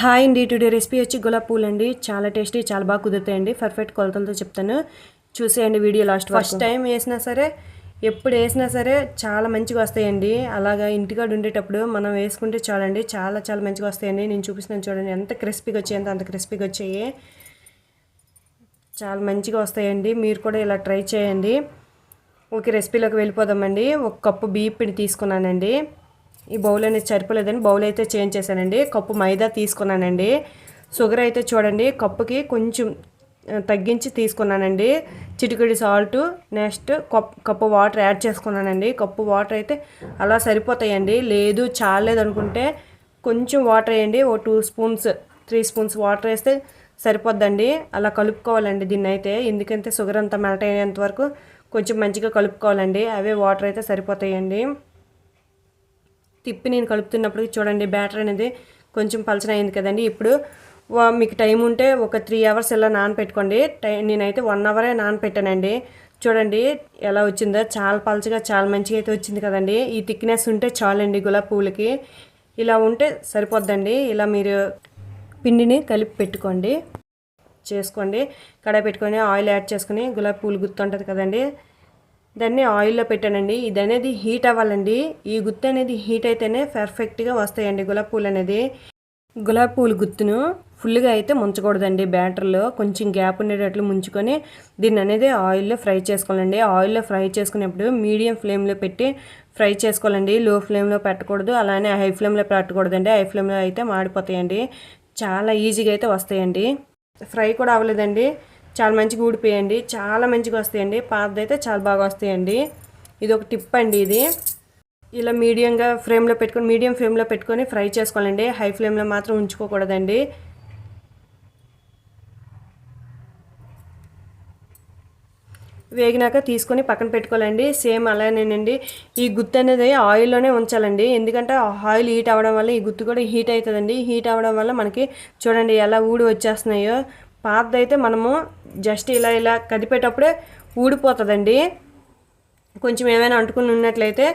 Hi అండి today recipe వచ్చి గులాబ్ పూలు అండి చాలా టేస్టీ చాలా బాగా కుదురుతాయండి. పర్ఫెక్ట్ కొలతలతో చెప్తాను. చూసేయండి వీడియో లాస్ట్ ఫస్ట్ టైం వేసినా సరే ఎప్పుడు వేసినా సరే చాలా మంచిగా వస్తాయండి. అలాగా ఇంటికాడ ఉండేటప్పుడు మనం వేసుకుంటే చాలండి. చాలా చాలా మంచిగా వస్తాయండి. నేను చూపిస్తున్నాను చూడండి ఎంత క్రిస్పీగా వచ్చాయంత అంత క్రిస్పీగా వచ్చాయి. చాలా మంచిగా వస్తాయండి. మీరు కూడా ఇలా ట్రై చేయండి. ఓకే రెసిపీలోకి వెళ్ళిపోదామండి. ఒక కప్పు బియ్యం పిండి తీసుకున్నానండి. ఈ బౌల్ అనేది సరిపోలేదని బౌల్ అయితే చేంజ్ చేశానండి. కప్పు మైదా తీసుకున్నానండి. షుగర్ అయితే చూడండి కప్పుకి కొంచెం తగ్గించి తీసుకున్నానండి. చిటికడి salt next cup cup water add చేసుకున్నానండి. కప్పు వాటర్ అయితే అలా సరిపోతాయండి. లేదు చాలేదు అనుకుంటే కొంచెం వాటర్ వేయండి. ఓ two spoons three spoons water వేస్తే సరిపోద్దండి. అలా కలుపుకోవాలండి దీన్ని అయితే ఎందుకంటే షుగర్ అంతా మెల్ట్ అయ్యేంత వరకు కొంచెం మంచిగా కలుపుకోవాలండి. అవే వాటర్ అయితే సరిపోతాయండి. తిప్పి నేను కలుపుతున్నప్పుడు చూడండి బ్యాటర్ అనేది కొంచెం పలచన అయింది కదండి. ఇప్పుడు వా- మీకు టైం ఉంటే ఒక త్రీ అవర్స్ ఇలా నానపెట్టుకోండి. టై నేనైతే వన్ అవరే నానపెట్టానండి. చూడండి ఎలా వచ్చిందో. చాలా పలచగా చాలా మంచిగా అయితే వచ్చింది కదండి. ఈ థిక్నెస్ ఉంటే చాలండి గులాబ్ పువ్వులకి. ఇలా ఉంటే సరిపోద్దండి. ఇలా మీరు పిండిని కలిపి పెట్టుకోండి. చేసుకోండి. కడాయి పెట్టుకొని ఆయిల్ యాడ్ చేసుకుని గులాబీ పూలు గుర్తుంటుంది కదండి. దాన్ని ఆయిల్లో పెట్టానండి. ఇది అనేది హీట్ అవ్వాలండి. ఈ గుత్తు అనేది హీట్ అయితేనే పర్ఫెక్ట్గా వస్తాయండి గులాబీ పూలు అనేది గులాబీ పూలు గుత్తును ఫుల్గా అయితే ముంచకూడదండి బ్యాటర్లో. కొంచెం గ్యాప్ ఉండేటట్లు ముంచుకొని దీన్ని అనేది ఆయిల్లో ఫ్రై చేసుకోవాలండి. ఆయిల్లో ఫ్రై చేసుకునేప్పుడు మీడియం ఫ్లేమ్లో పెట్టి ఫ్రై చేసుకోవాలండి. లో ఫ్లేమ్లో పెట్టకూడదు. అలానే హై ఫ్లేమ్లో పెట్టకూడదండి. హై ఫ్లేమ్లో అయితే మాడిపోతాయండి. చాలా ఈజీగా అయితే వస్తాయండి. ఫ్రై కూడా అవ్వలేదండి. చాలా మంచిగా ఊడిపోయండి. చాలా మంచిగా వస్తాయండి. పాతదైతే చాలా బాగా వస్తాయండి. ఇది ఒక టిప్ అండి ఇది. ఇలా మీడియంగా ఫ్లేమ్లో పెట్టుకొని మీడియం ఫ్లేమ్లో పెట్టుకొని ఫ్రై చేసుకోవాలండి. హై ఫ్లేమ్లో మాత్రం ఉంచుకోకూడదండి. వేగినాక తీసుకొని పక్కన పెట్టుకోవాలండి. సేమ్ అలానేనండి. ఈ గుత్తి అనేది ఆయిల్లోనే ఉంచాలండి. ఎందుకంటే ఆయిల్ హీట్ అవ్వడం వల్ల ఈ గుత్తు కూడా హీట్ అవుతుందండి. హీట్ అవ్వడం వల్ల మనకి చూడండి ఎలా ఊడి వచ్చేస్తున్నాయో. పాతదైతే మనము జస్ట్ ఇలా ఇలా కదిపేటప్పుడే ఊడిపోతుందండి. కొంచెం ఏమైనా అంటుకుని ఉన్నట్లయితే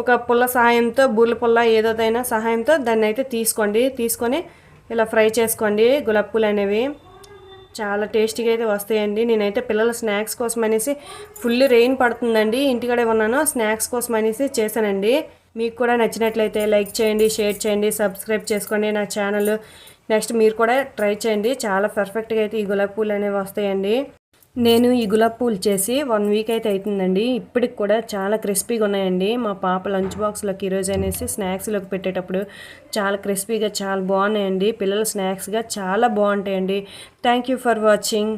ఒక పుల్ల సహాయంతో బూర్ల పుల్ల ఏదోదైనా సహాయంతో దాన్ని అయితే తీసుకోండి. తీసుకొని ఇలా ఫ్రై చేసుకోండి. గులాబ్ పూలు అనేవి చాలా టేస్టీగా అయితే వస్తాయండి. నేనైతే పిల్లల స్నాక్స్ కోసం అనేసి ఫుల్ రెయిన్ పడుతుందండి. ఇంటికాడే ఉన్నాను. స్నాక్స్ కోసం అనేసి చేశానండి. మీకు కూడా నచ్చినట్లయితే లైక్ చేయండి షేర్ చేయండి సబ్స్క్రైబ్ చేసుకోండి. నా ఛానల్ నెక్స్ట్ మీరు కూడా ట్రై చేయండి. చాలా పర్ఫెక్ట్గా అయితే ఈ గులాబీ పూలు అనేవి వస్తాయండి. నేను ఈ గులాబ్ పూలు చేసి వన్ వీక్ అయితే అవుతుందండి ఇప్పటికి కూడా చాలా క్రిస్పీగా ఉన్నాయండి. మా పాప లంచ్ బాక్స్లోకి ఈరోజు అనేసి స్నాక్స్లోకి పెట్టేటప్పుడు చాలా క్రిస్పీగా చాలా బాగున్నాయండి. పిల్లల స్నాక్స్గా చాలా బాగుంటాయండి. Thank you for watching